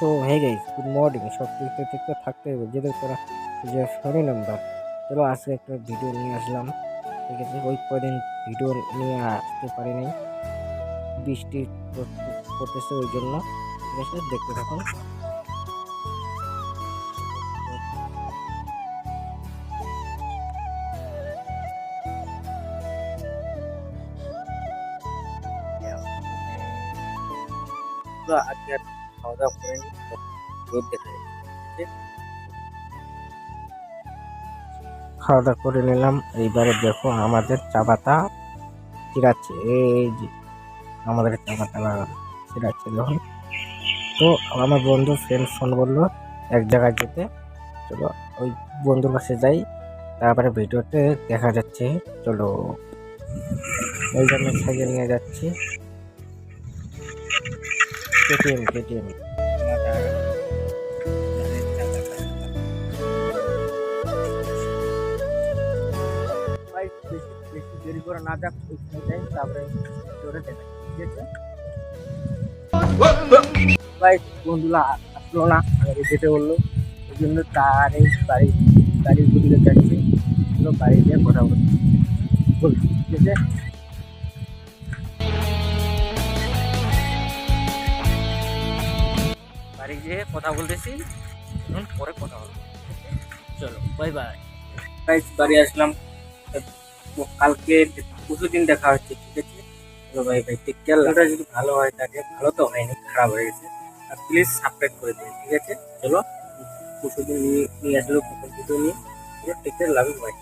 So hey guys good morning সব দেখতে দেখতে থাকতে হবে। যেদের তোরা যে ফ্যামিলি নাম্বার চলো আজকে একটা ভিডিও নিয়ে আসলাম। ঠিক আছে ওই কদিন ভিডিও নিয়ে আসতে পারি নাই বৃষ্টি পড়তেছে ওই জন্য। ঠিক আছে দেখতে থাকুন। আজকে খাওয়া দাওয়া করে রোদ দেখা খাওয়া দাওয়া করে নিলাম, এইবারে দেখো আমাদের চা পাতা চিরাচ্ছে এই যে আমাদের চা পাতা চিরাচ্ছে যখন তো আমার বন্ধু ফ্রেন্ড ফোন করল, এক জায়গায় যেতে, চলো ওই বন্ধুর কাছে যাই, তারপরে ভিডিওতে দেখা যাচ্ছে, চলো। এই জন্য সাইকেল নিয়ে যাচ্ছি। কেটিএম কেটিএম দেরি করে না যাক যাই তারপরে জোরে আছে ভাই, বন্ধুরা না, আমাকে বলল। ওই জন্য তার বাড়ি গাড়ির দিকে যাচ্ছে বাড়ি গিয়ে কথা বলি। বল ঠিক আছে? বাড়ি যেয়ে কথা বলতেছি। এখন পরে কথা বলব চলো বাই বাই গাইস বাড়ি আসলাম। কালকে পরশু দিন দেখা হচ্ছে, ঠিক আছে? চলো ভাই ভাই টেক কেয়ার ওটা যদি ভালো হয় তাকে ভালো তো হয়নি, খারাপ হয়ে গেছে। আর প্লিজ সাবস্ক্রাইব করে দিন, ঠিক আছে? চলো, পরশু দিন নিয়ে নিয়ে আসলো নিয়ে। Take care love by